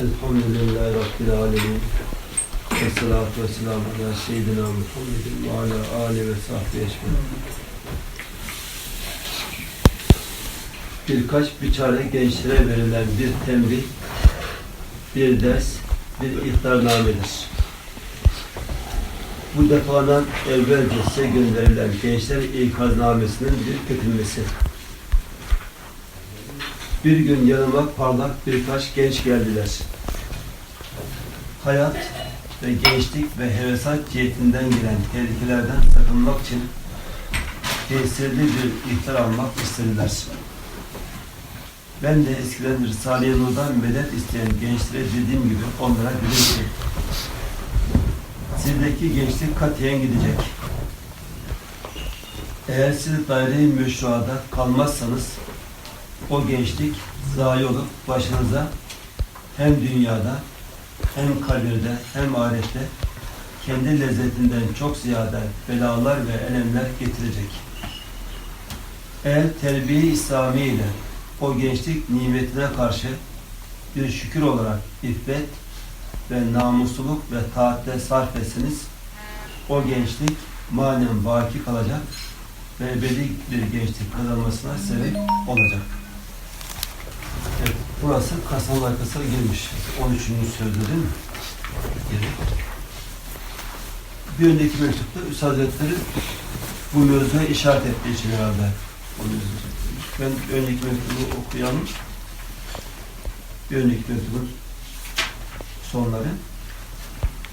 Elhamdülillahi Rabbil Alemin. Ve salatu ve selamu ala seyyidina Muhammedin ve ala ali ve sahbihi ecmaîn. Birkaç biçare gençlere verilen bir tembih, bir ders, bir ihtarnamedir. Bu defadan evvelce size gönderilen gençler ikaznamesinin bir kötülmesi. Bir gün yanıma parlak birkaç genç geldiler. Hayat ve gençlik ve hevesat cihetinden gelen tehlikelerden sakınmak için tesirli bir ihtar almak istediler. Ben de eskiden Risale-i Nur'dan medet isteyen gençlere dediğim gibi onlara dedim ki sizdeki gençlik katiyen gidecek. Eğer siz daire-i meşruada kalmazsanız o gençlik zayi olup başınıza hem dünyada hem kabirde hem ahirette kendi lezzetinden çok ziyade belalar ve elemler getirecek. Eğer terbiye İslami ile o gençlik nimetine karşı bir şükür olarak iffet ve namusluluk ve taatte sarf etseniz o gençlik manen baki kalacak ve ebedi bir gençlik kazanmasına sebep olacak. Burası kasanın arkasına girmiş. 13. sözde değil mi? Geri. Bir önceki mektupta Üstad Hazretleri bu mevzuya işaret ettiği için herhalde. Ben önceki mektubu okuyalım. Bir önceki mektubun sonları.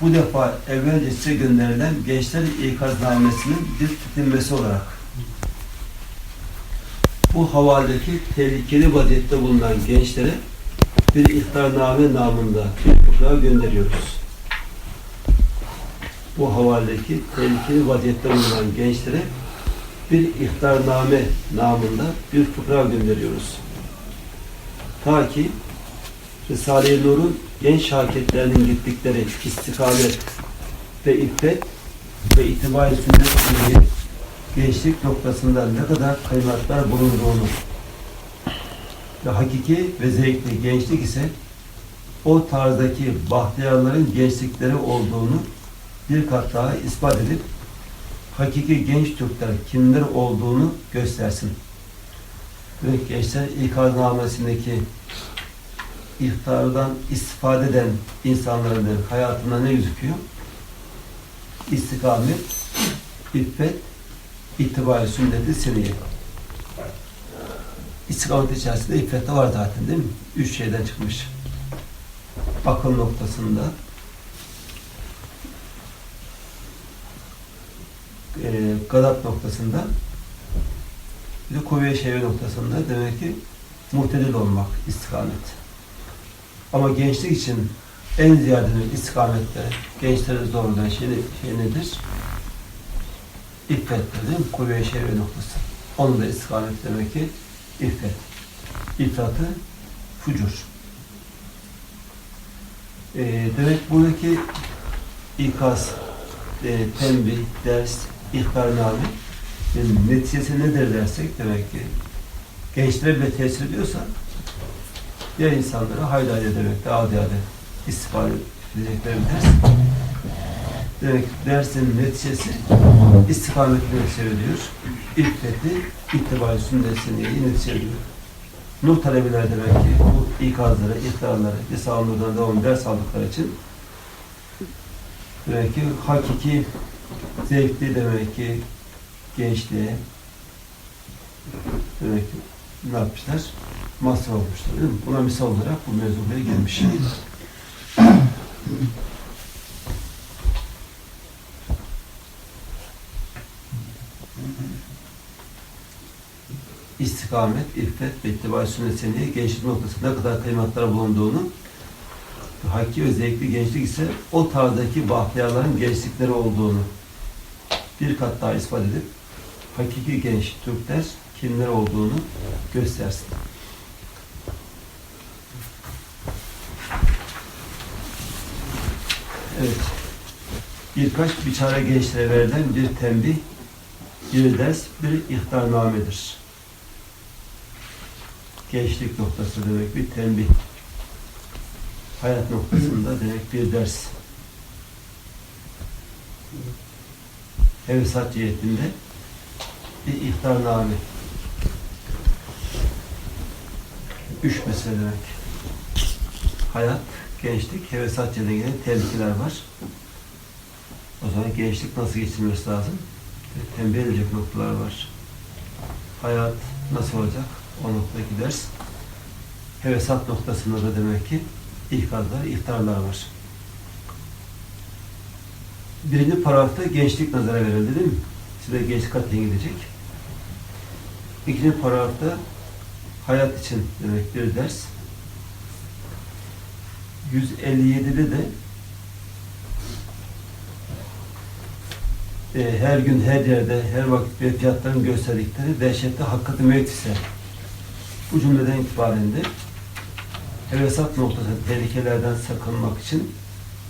Bu defa evvelce size gönderilen gençler ikaznamesinin bir tutunması olarak bu havaldeki tehlikeli vaziyette bulunan gençlere bir ihtarname namında fıkra gönderiyoruz. Bu havaldeki tehlikeli vaziyette bulunan gençlere bir ihtarname namında bir fıkra gönderiyoruz. Ta ki Risale-i Nur'un genç şakirtlerinin gittikleri istikamet ve iffet ve itibar-ı sünnet gençlik noktasında ne kadar kıymetler bulunduğunu ve hakiki ve zevkli gençlik ise o tarzdaki bahtiyarların gençlikleri olduğunu bir kat daha ispat edip hakiki genç Türkler kimler olduğunu göstersin. Ve gençler ikaznamesindeki ihtardan istifade eden insanların da hayatında ne gözüküyor? İstikamet, iffet, itibari sünneti seniye. İstikamet içerisinde iffet de var zaten değil mi? Üç şeyden çıkmış. Akıl noktasında, e, gadat noktasında, bir de kuvve şehve noktasında demek ki muhtedil olmak, istikamet. Ama gençlik için en ziyadenin istikamette gençleri zorlayan şey, şey nedir? İffettir değil mi? Kuvve-i şehve noktası. Onun da istikamet demek ki iffet. İfratı fucur. Ee, demek buradaki ikaz, e, tembih, ders, ihbarname yani neticesi nedir dersek demek ki gençlere bile tesir ediyorsa ya insanlara haydi haydi demek de adi adi istifade edecekleri bir ders. Demek dersin neticesi istikametini seyrediyor. İffeti, ittibai sünnetini netice ediyor. Nur talebeler demek ki bu ikazları, ihtarları, Risale-i Nur'dan devam ders aldıkları için demek ki hakiki zevkli demek ki gençliğe demek ki ne yapmışlar? Masraf olmuşlar değil mi? Buna misal olarak bu mevzu buraya gelmiş. istikamet, iffet ve ittiba sünnet gençlik noktasında ne kadar kıymetler bulunduğunu hakki ve zevkli gençlik ise o tarzdaki bahtiyarların gençlikleri olduğunu bir kat daha ispat edip hakiki genç Türkler kimler olduğunu göstersin. Evet. Birkaç biçare gençlere verilen bir tembih, bir ders, bir ihtarnamedir. Gençlik noktası demek bir tembih. hayat noktasında demek bir ders. Hevesat cihetinde bir ihtarname. Üç mesele demek. Hayat, gençlik, hevesat cihetine gelen tehlikeler var. O zaman gençlik nasıl geçirmesi lazım? Tembih edilecek noktalar var. Hayat nasıl olacak? Noktadaki ders. Hevesat noktasında da demek ki ikazlar, ihtarlar var. Birinci paragrafta gençlik nazara verildi değil mi? Size gençlik katiyen gidecek. İkinci paragrafta hayat için demek bir ders. 157'de de e, her gün, her yerde, her vakit fiyatların gösterdikleri dehşetli hakikati mevt ise bu cümleden itibaren de hevesat noktası tehlikelerden sakınmak için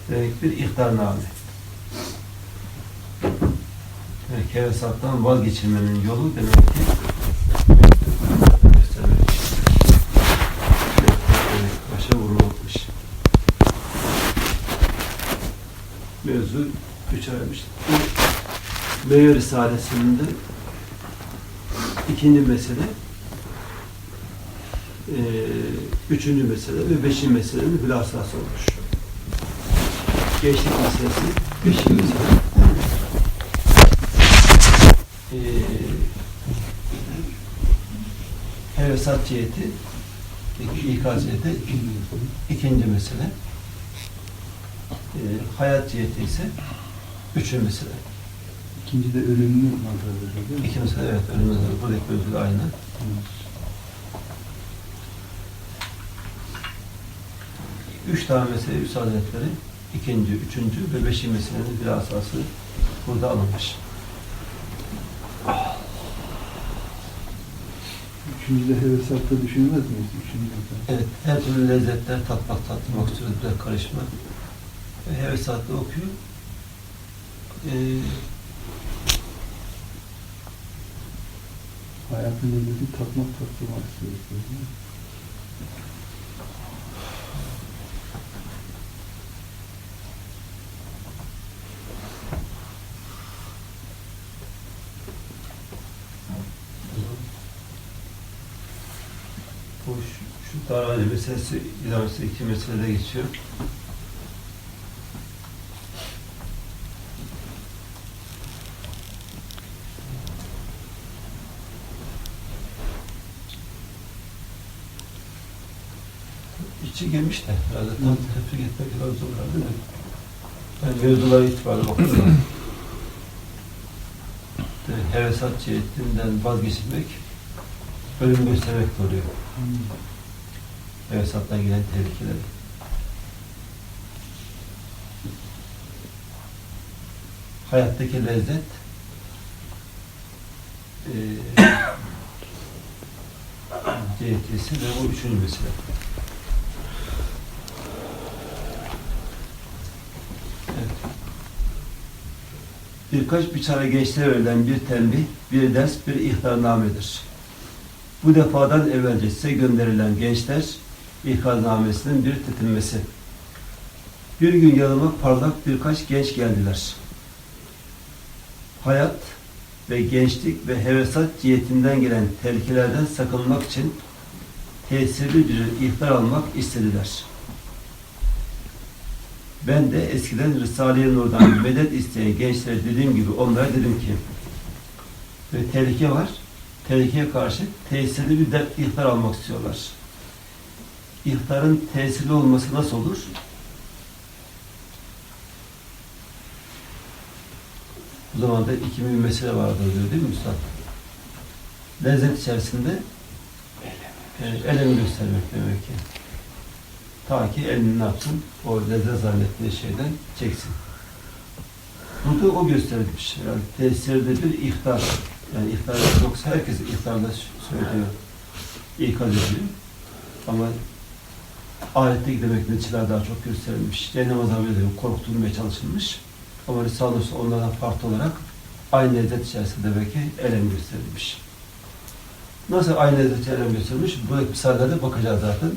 demek bir ihtarname. Demek hevesattan vazgeçilmenin yolu demek ki başa vurmakmış. Mevzu üç aymış. Bu Meyve Risalesi'nde ikinci mesele eee, üçüncü mesele ve beşinci meselenin hülasası olmuş. Gençlik meselesi beşinci mesele. Eee hevesat ciheti ikaz ciheti ikinci mesele. Eee, hayat ciheti ise üçüncü mesele. İkinci de ölümlü nazardır değil mi? İki mesele evet önümüzde buradaki mevzu aynı. Evet. Üç tane mesele Üstad Hazretleri ikinci, üçüncü ve beşinci meselenin bir asası burada alınmış. Üçüncü de hevesatta düşünmez miyiz? Üçüncü de. Evet, her türlü lezzetler tatmak, tattırmak, sözler karışmak. Ve hevesatlı okuyor. Ee, Hayatın lezzeti tatmak tattırmak istiyoruz. değil mi? bu şu, şu davranış meselesi, idaresi iki meselede geçiyor. İçi girmiş de herhalde tam tefrik etmek biraz zor herhalde de. Ben mevzulara itibariyle bakıyorum. Yani hevesat cihetinden vazgeçmek ölüm göstermek oluyor. Hmm. Hevesattan gelen tehlikeleri. Hayattaki lezzet cihetisi ve bu üçüncü mesele. Birkaç biçare gençlere verilen bir tembih, bir ders, bir ihtarnamedir. Bu defadan evvelce size gönderilen gençler ihbarnamesinin bir tetinmesi. Bir gün yanıma parlak birkaç genç geldiler. Hayat ve gençlik ve hevesat cihetinden gelen tehlikelerden sakınmak için tesirli bir ihtar almak istediler. Ben de eskiden Risale-i Nur'dan medet isteyen gençlere dediğim gibi onlara dedim ki ve tehlike var. Tehlikeye karşı tesirli bir ihtar almak istiyorlar. İhtarın tesirli olması nasıl olur? O zaman da iki bir mesele vardır diyor değil mi Üstad? Lezzet içerisinde e, elemi göstermek demek ki. Ta ki elini ne yapsın? O lezzet zannettiği şeyden çeksin. Burada o gösterilmiş. Yani tesirde bir ihtar. Yani ihtar yoksa herkes ihtarda söylüyor. İkaz ediyor. Ama ayetteki demek neticeler daha çok gösterilmiş. Cehennem azabıyla korkutulmaya çalışılmış. Ama Risale-i onlardan farklı olarak aynı lezzet içerisinde demek ki elem gösterilmiş. Nasıl aynı lezzet elem gösterilmiş? Buradaki misallerle bakacağız zaten.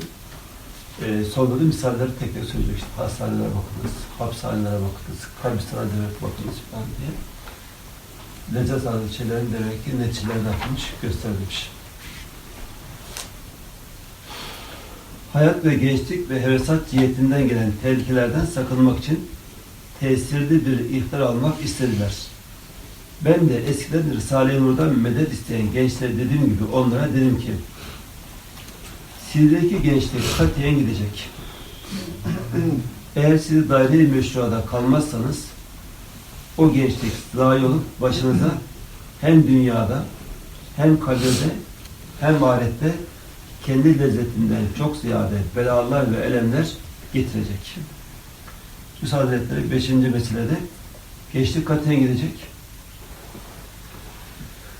e, sorduğu misalleri tek tek söyleyecek. İşte hastanelere bakınız, hapishanelere bakınız, kabristana demek bakınız falan diye. Lezzet adı şeylerin demek ki neticelerini atmış, göstermiş. Hayat ve gençlik ve hevesat cihetinden gelen tehlikelerden sakınmak için tesirli bir ihtar almak istediler. Ben de eskiden Risale-i Nur'dan medet isteyen gençlere dediğim gibi onlara dedim ki sizdeki gençlik katiyen gidecek. Eğer siz daire-i meşruada kalmazsanız o gençlik zayi olup başınıza hem dünyada hem kabirde hem ahirette kendi lezzetinden çok ziyade belalar ve elemler getirecek. Müsaade Hazretleri 5. meselede gençlik katiyen gidecek.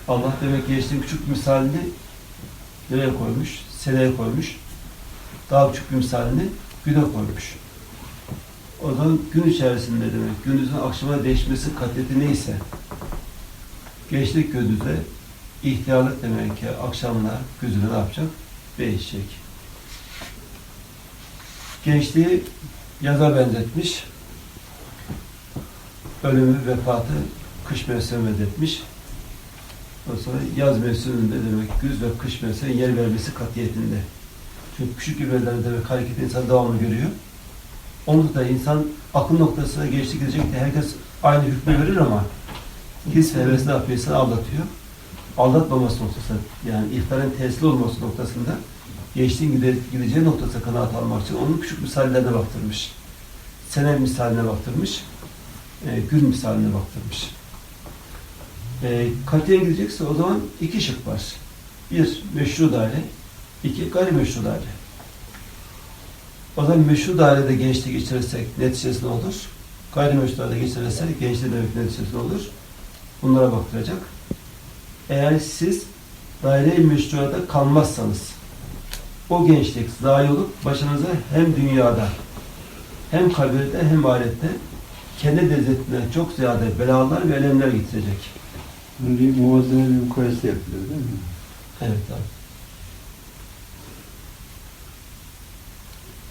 Allah demek gençliğin küçük misalini nereye koymuş? Seneye koymuş. Daha küçük bir misalini güne koymuş. O zaman gün içerisinde demek, gündüzün akşama değişmesi katiyeti neyse, gençlik gündüzde ihtiyarlık demek ki akşamlar gündüzde ne yapacak? Değişecek. Gençliği yaza benzetmiş. Ölümü, vefatı kış mevsimine benzetmiş. Ondan sonra yaz mevsiminde demek güz ve kış mevsimine yer vermesi katiyetinde. Çünkü küçük ibreler demek hareket insan devamlı görüyor. Onu da insan akıl noktasına geçti gidecek de herkes aynı hükmü verir ama his ve heves ne yapıyor? Aldatıyor. Aldatmaması noktasında yani ihtarın tesiri olması noktasında geçtiğin gide, gideceği noktasına kanaat almak için onun küçük misallerine baktırmış. Sene misaline baktırmış. E, gün misaline baktırmış. E, katiyen gidecekse o zaman iki şık var. Bir, meşru daire. iki gayrimeşru daire. O zaman meşru dairede gençlik geçirirsek neticesi ne olur? Gayrimeşru dairede geçirirsek gençlik demek neticesi ne olur? Bunlara bakılacak. Eğer siz daire-i meşruada kalmazsanız o gençlik zayi olup başınıza hem dünyada hem kabirde hem ahirette kendi lezzetinden çok ziyade belalar ve elemler getirecek. Bir muvazzene bir mukayese yapılıyor değil mi? Evet abi.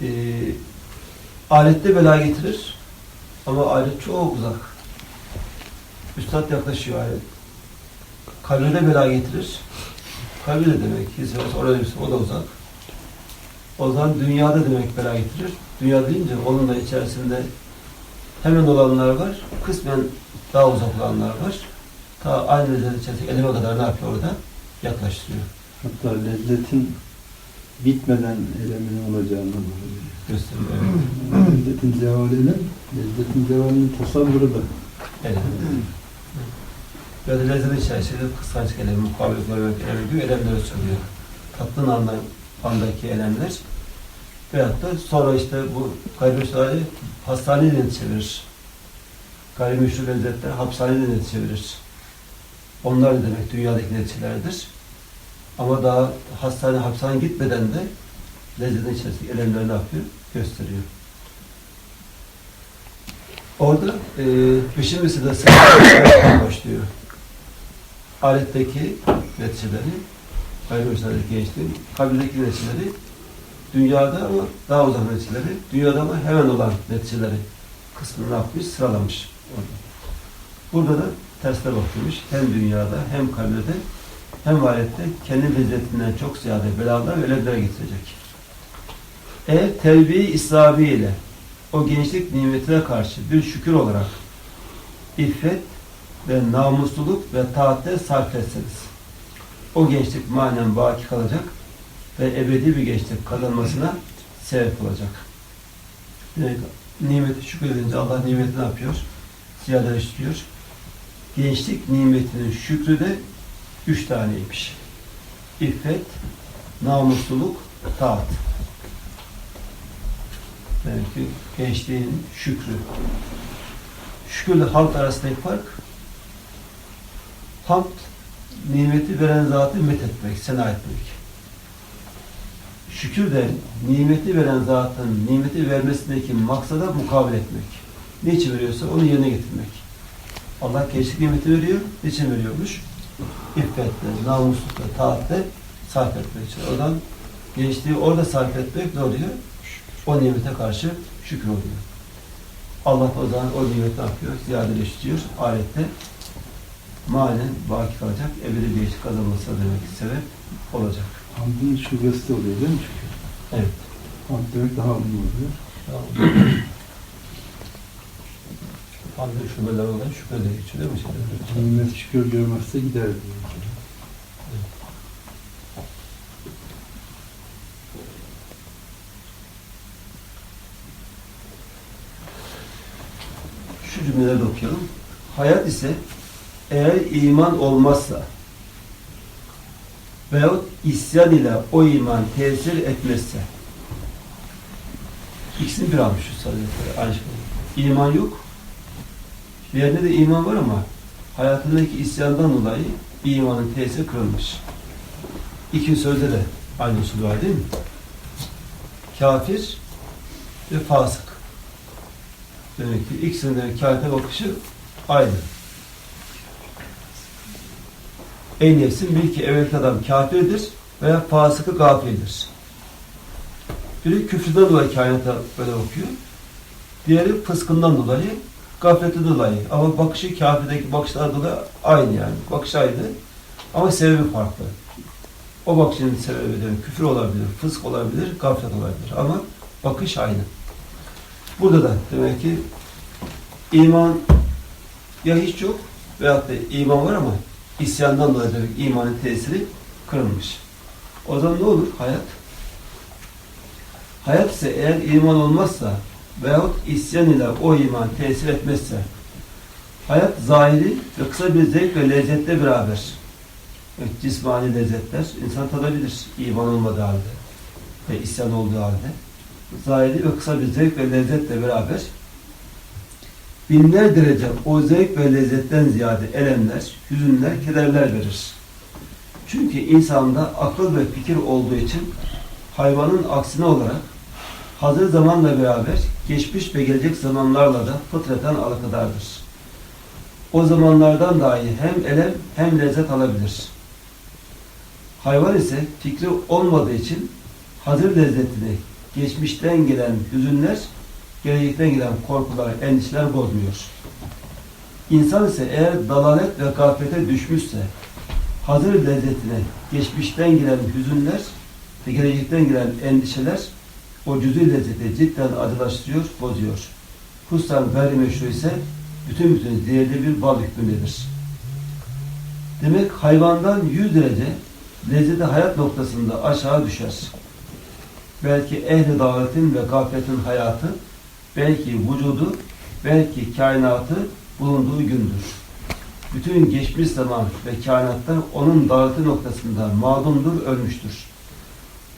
Ee, alette bela getirir ama alet çok uzak. Üstad yaklaşıyor alet. Kabirde bela getirir. Kabir de demek hizmet orada bir o da uzak. O zaman dünyada demek bela getirir. Dünya deyince onun da içerisinde hemen olanlar var, kısmen daha uzak olanlar var. Ta aynı lezzet içerisinde elime kadar ne yapıyor orada? Yaklaştırıyor. Hatta lezzetin bitmeden eleminin olacağını gösteriyor. Evet. lezzetin cevaliyle lezzetin cevalinin tasavvuru da Evet. Böyle lezzet içerisinde kıskançlık elemi, mukavemet görmek elemi gibi elemleri söylüyor. Tattığın andan, andaki elemler veyahut da sonra işte bu gayrimeşruları hastaneye de çevirir. Gayrimeşru lezzetler hapishaneye de çevirir. Onlar da demek dünyadaki neticelerdir. Ama daha hastane, hapishane gitmeden de lezzetin içerisindeki elemleri ne yapıyor? Gösteriyor. Orada e, beşinci de başlıyor. Aletteki neticeleri, gayrimeşrulardaki gençliğin, kabirdeki neticeleri, dünyada ama daha uzak neticeleri, dünyada ama hemen olan neticeleri kısmını yapmış? Sıralamış orada. Burada da tersine bakılmış. Hem dünyada hem kabirde hem ahirette kendi lezzetinden çok ziyade belalar ve elemlere getirecek. Eğer İslami ile o gençlik nimetine karşı bir şükür olarak iffet ve namusluluk ve taatte sarf etseniz o gençlik manen baki kalacak ve ebedi bir gençlik kazanmasına sebep olacak. Yani nimeti şükredince Allah nimeti ne yapıyor? Ziyadeleştiriyor. Gençlik nimetinin şükrü de üç taneymiş. İffet, namusluluk, taat. Demek ki gençliğin şükrü. Şükürle halk arasındaki fark hamd, nimeti veren zatı met etmek, sena etmek. Şükür de nimeti veren zatın nimeti vermesindeki maksada mukabil etmek. Ne için veriyorsa onu yerine getirmek. Allah gençlik nimeti veriyor. Niçin veriyormuş? İffetle, namuslukla, taatle sarf etmek için. Oradan gençliği orada sarf etmek ne oluyor? o nimete karşı şükür oluyor. Allah o zaman o nimeti ne yapıyor? Ziyadeleştiriyor. Ayette manen baki kalacak, ebedi bir eşlik kazanması demek sebep olacak. Hamdın şubesi de oluyor değil mi şükür? Evet. Hamd demek daha hamdın oluyor. Hamdi şubeler olan şüphe de geçiyor değil mi? Nimet şükür görmezse gider diyor. Şu cümleleri de okuyalım. Hayat ise eğer iman olmazsa veyahut isyan ile o iman tesir etmezse ikisini bir almış sadece aynı şey. İman yok. Diğerinde de iman var ama hayatındaki isyandan dolayı imanın tesiri kırılmış. İki sözde de aynı usul var değil mi? Kafir ve fasık. Demek ki ikisinin de bakışı aynı. En nefsin bil ki evet adam kafirdir veya fasıkı gafildir. Biri küfrüden dolayı kainata böyle bakıyor. Diğeri fıskından dolayı, gafletten dolayı. Ama bakışı kafirdeki bakışlar dolayı aynı yani. Bakış aynı ama sebebi farklı. O bakışın sebebi de küfür olabilir, fısk olabilir, gaflet olabilir. Ama bakış aynı. Burada da demek ki iman ya hiç yok veyahut da iman var ama isyandan dolayı demek imanın tesiri kırılmış. O zaman ne olur hayat? Hayat ise eğer iman olmazsa veyahut isyan ile o iman tesir etmezse hayat zahiri ve kısa bir zevk ve lezzetle beraber evet, cismani lezzetler insan tadabilir iman olmadığı halde ve isyan olduğu halde zahiri ve kısa bir zevk ve lezzetle beraber binler derece o zevk ve lezzetten ziyade elemler, hüzünler, kederler verir. Çünkü insanda akıl ve fikir olduğu için hayvanın aksine olarak hazır zamanla beraber geçmiş ve gelecek zamanlarla da fıtraten alakadardır. O zamanlardan dahi hem elem hem lezzet alabilir. Hayvan ise fikri olmadığı için hazır lezzetini geçmişten gelen hüzünler, gelecekten gelen korkular, endişeler bozmuyor. İnsan ise eğer dalalet ve gaflete düşmüşse, hazır lezzetine geçmişten gelen hüzünler ve gelecekten gelen endişeler o cüz'i lezzeti cidden acılaştırıyor, bozuyor. Hususan gayrimeşru ise bütün bütün zehirli bir bal hükmündedir. Demek hayvandan 100 derece lezzeti hayat noktasında aşağı düşer belki ehli davetin ve gafletin hayatı, belki vücudu, belki kainatı bulunduğu gündür. Bütün geçmiş zaman ve kainatlar onun daveti noktasında mağdumdur, ölmüştür.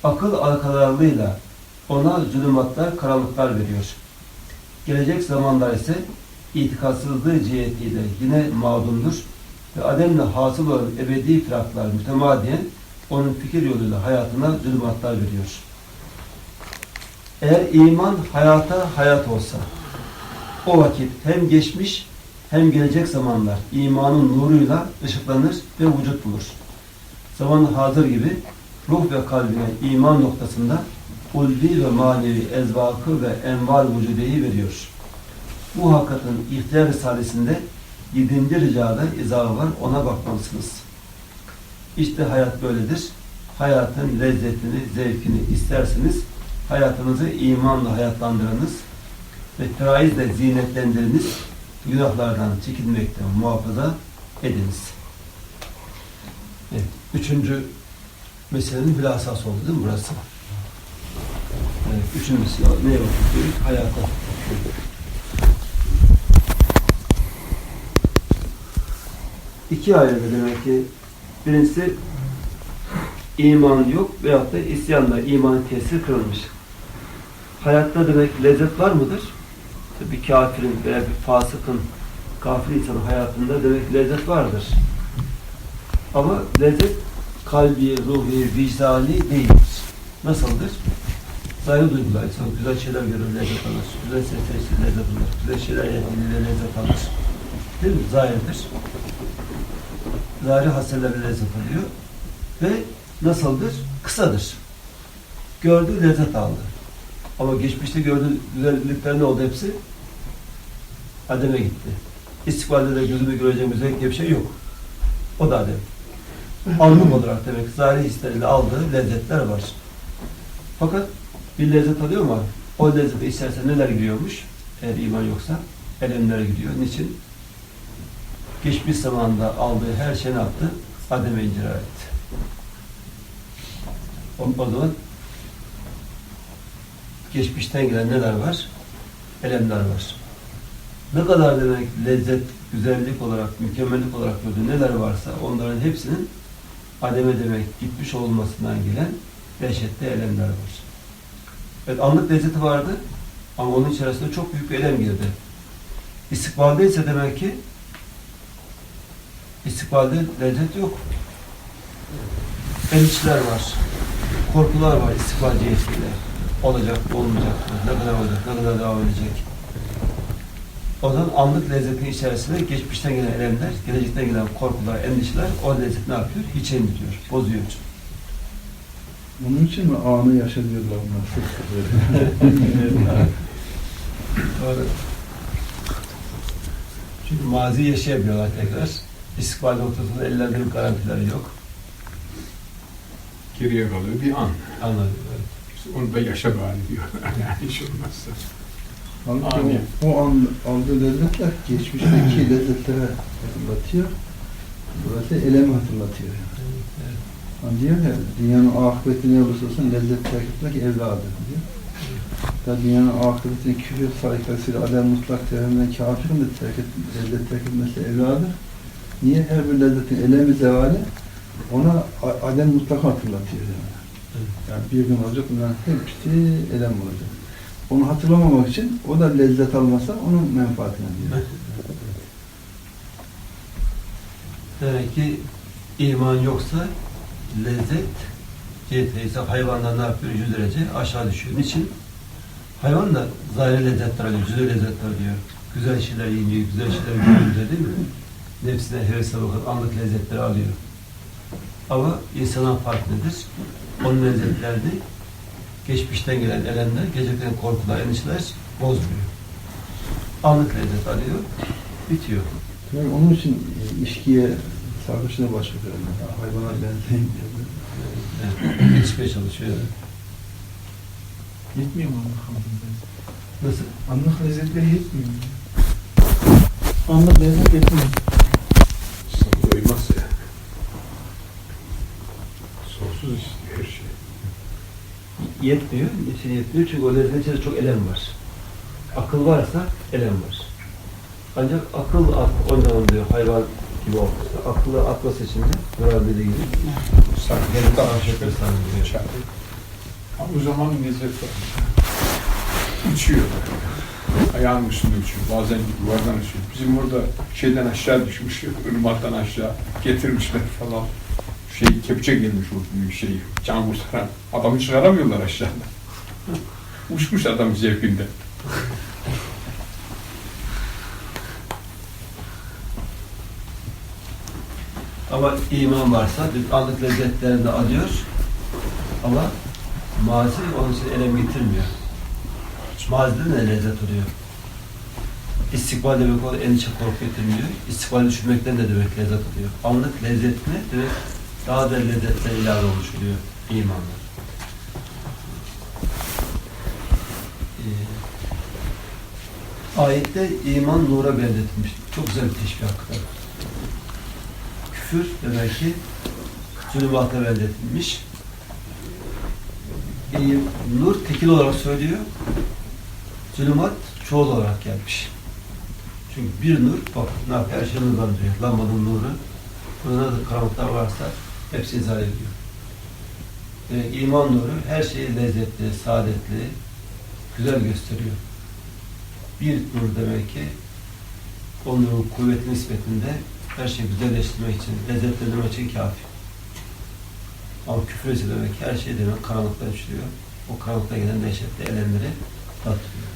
Akıl arkalarlığıyla ona zulümatlar, karanlıklar veriyor. Gelecek zamanlar ise itikatsızlığı cihetiyle yine mağdumdur ve ademle hasıl olan ebedi firaklar mütemadiyen onun fikir yoluyla hayatına zulümatlar veriyor. Eğer iman hayata hayat olsa, o vakit hem geçmiş hem gelecek zamanlar imanın nuruyla ışıklanır ve vücut bulur. Zaman hazır gibi ruh ve kalbine iman noktasında ulvi ve manevi ezvakı ve envar vücudeyi veriyor. Bu hakikatin ihtiyar risalesinde 7. ricada izahı var, ona bakmalısınız. İşte hayat böyledir. Hayatın lezzetini, zevkini isterseniz hayatınızı imanla hayatlandırınız ve faizle zinetlendiriniz. Günahlardan çekinmekten muhafaza ediniz. Evet, üçüncü meselenin hülasası oldu değil mi burası? Evet, üçüncüsü neye bakıyoruz? Hayata. İki ayrı demek ki birincisi iman yok veyahut da isyanla imanın tesiri kırılmış. Hayatta demek lezzet var mıdır? Bir kafirin veya bir fasıkın, kafir insanın hayatında demek lezzet vardır. Ama lezzet kalbi, ruhi, vicdani değildir. Nasıldır? Zahir duygular. İnsan güzel şeyler görür, lezzet alır. Güzel sesler için lezzet alır. Güzel şeyler yediğinde lezzet alır. Değil mi? Zahirdir. Zahiri haselerle lezzet alıyor. Ve nasıldır? Kısadır. Gördü, lezzet aldı. Ama geçmişte güzellikler ne oldu hepsi? Adem'e gitti. İstikbalde de gözümü göreceğim güzellik diye bir şey yok. O da Adem. Anlık olarak demek zahiri hisleriyle aldığı lezzetler var. Fakat bir lezzet alıyor mu? O lezzeti içerse neler gidiyormuş? Eğer iman yoksa elemlere gidiyor. Niçin? Geçmiş zamanda aldığı her şey ne yaptı? Adem'e incira etti. O zaman geçmişten gelen neler var? Elemler var. Ne kadar demek lezzet, güzellik olarak, mükemmellik olarak gördüğü neler varsa onların hepsinin Adem'e demek gitmiş olmasından gelen dehşetli elemler var. Evet anlık lezzeti vardı ama onun içerisinde çok büyük bir elem girdi. İstikbalde ise demek ki istikbalde lezzet yok. Endişeler var. Korkular var istikbal cihetiyle. Olacak, olmayacak? Ne kadar olacak, ne kadar devam edecek? O zaman anlık lezzetin içerisinde geçmişten gelen elemler, gelecekten gelen korkular, endişeler o lezzet ne yapıyor? Hiçe indiriyor, bozuyor. Onun için mi anı yaşa diyorlar bunlar? Doğru. Çünkü mazi yaşayamıyorlar tekrar. İstikbal noktasında ellerinde bir garantileri yok. Geriye kalıyor bir an. Anladım. İşte onu da yaşa bari diyor. yani hiç olmazsa. Halbuki o, o an aldığı lezzetler geçmişteki lezzetlere hatırlatıyor. Burası elemi hatırlatıyor. Yani. Evet. Hani diyor ya, dünyanın akıbeti ne olursa olsun lezzet terk etmek evladır diyor. Da dünyanın akıbetini küfür saykasıyla alem mutlak terimden kafirin de terk et, lezzet terk etmesi evladır. Niye? Her bir lezzetin elemi zevali ona alem mutlak hatırlatıyor yani. Yani bir gün olacak bunların hepsi elem olacak. Onu hatırlamamak için o da lezzet almasa onun menfaatine diyor. Demek ki iman yoksa lezzet ciheti ise hayvandan ne yapıyor? Yüz derece aşağı düşüyor. Niçin? Hayvan da zahiri lezzetler alıyor, güzel lezzetler alıyor. Güzel şeyler yiyince, güzel şeyler görünce değil mi? Nefsine hevesine bakıp anlık lezzetleri alıyor. Ama insanın farkı nedir? Onun lezzetlerini geçmişten gelen elemler, gelecekten korkular, endişeler bozmuyor. Anlık lezzet alıyor, bitiyor. Yani onun için içkiye sarhoşuna başlıyor. Yani. Hayvana benzeyin diyor. Evet, yetişmeye çalışıyor. Yetmiyor mu anlık hamdülillah? Nasıl? Anlık lezzetleri yetmiyor mu? Anlık lezzet yetmiyor. Sana doymaz ya. Sonsuz istiyor her şey. Yetmiyor, niçin yetmiyor? Çünkü o lezzetin içinde çok elem var. Akıl varsa elem var. Ancak akıl at, oynanın diyor hayvan gibi olmuşsa. Akıllı atması için de dediği gibi Sanki gelip daha şeker. Çağırıyor. Ama o zamanın lezzeti var. Uçuyor. Ayağının üstünde uçuyor. Bazen yuvardan uçuyor. Bizim orada şeyden aşağı düşmüş, ırmaktan aşağı getirmişler falan. Şey, kepçe gelmiş o büyük şey, can kurtaran. Adamı çıkaramıyorlar aşağıda. Uçmuş adam zevkinde. Ama iman varsa anlık lezzetlerini de alıyor. Ama mazi onun için elem getirmiyor. Mazide ne lezzet oluyor? İstikbal demek o endişe korku getirmiyor. İstikbal düşünmekten de demek lezzet oluyor. Anlık lezzetine demek daha da lezzetler ilave olmuş oluyor imanla. Ee, ayette iman nura benzetilmiş. Çok güzel bir teşbih hakikaten. Küfür demek ki zulümata benzetilmiş. Ee, nur tekil olarak söylüyor. Zulümat çoğul olarak gelmiş. Çünkü bir nur, bak ne yapıyor? Her şey nurlandırıyor. Lambanın nuru. Burada da karanlıklar varsa hepsi izah ediyor. Ee, iman nuru her şeyi lezzetli, saadetli, güzel gösteriyor. Bir nur demek ki o nurun kuvveti nispetinde her şeyi güzelleştirmek için, lezzetlendirmek için kafi. Ama küfür ise demek her şey demek karanlıkta düşüyor. O karanlıkta gelen dehşetli elemleri tattırıyor.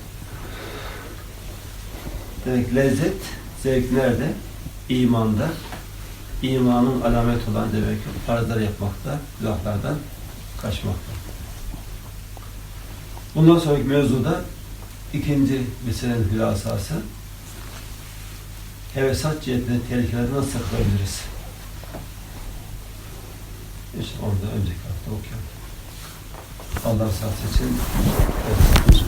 Demek lezzet, zevk nerede? İmanda. İmanın alamet olan demek farzlar yapmakta, günahlardan kaçmakta. Bundan sonraki mevzuda ikinci meselenin hülasası hevesat cihetinde tehlikeleri nasıl saklayabiliriz? İşte onu da önceki hafta okuyalım. Allah sağlık için. Evet.